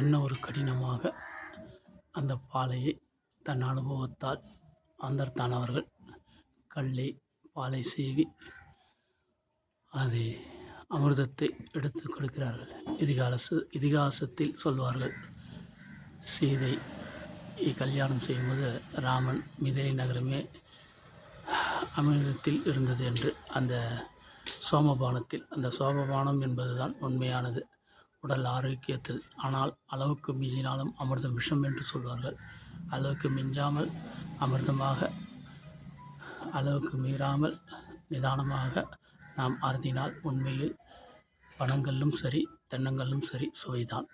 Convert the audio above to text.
என்ன ஒரு கடினமாக அந்த பாலையை தன் அனுபவத்தால் அந்தர்த்தானவர்கள் கல்லை பாலை சீவி அதை அமிர்தத்தை எடுத்து கொடுக்கிறார்கள். இதிகாச இதிகாசத்தில் சொல்வார்கள் சீதை கல்யாணம் செய்யும்போது ராமன் மிதிலை நகரமே அமிர்தத்தில் இருந்தது என்று அந்த சோமபானத்தில் அந்த சோமபானம் என்பதுதான் உண்மையானது. உடல் ஆரோக்கியத்தில் ஆனால் அளவுக்கு மிஞ்சினாலும் அமிர்தம் விஷம் என்று சொல்வார்கள். அளவுக்கு மிஞ்சாமல் அமிர்தமாக அளவுக்கு மீறாமல் நிதானமாக நாம் அருந்தினால் உண்மையில் பணங்களும் சரி தென்னங்களும் சரி சுவைதான்.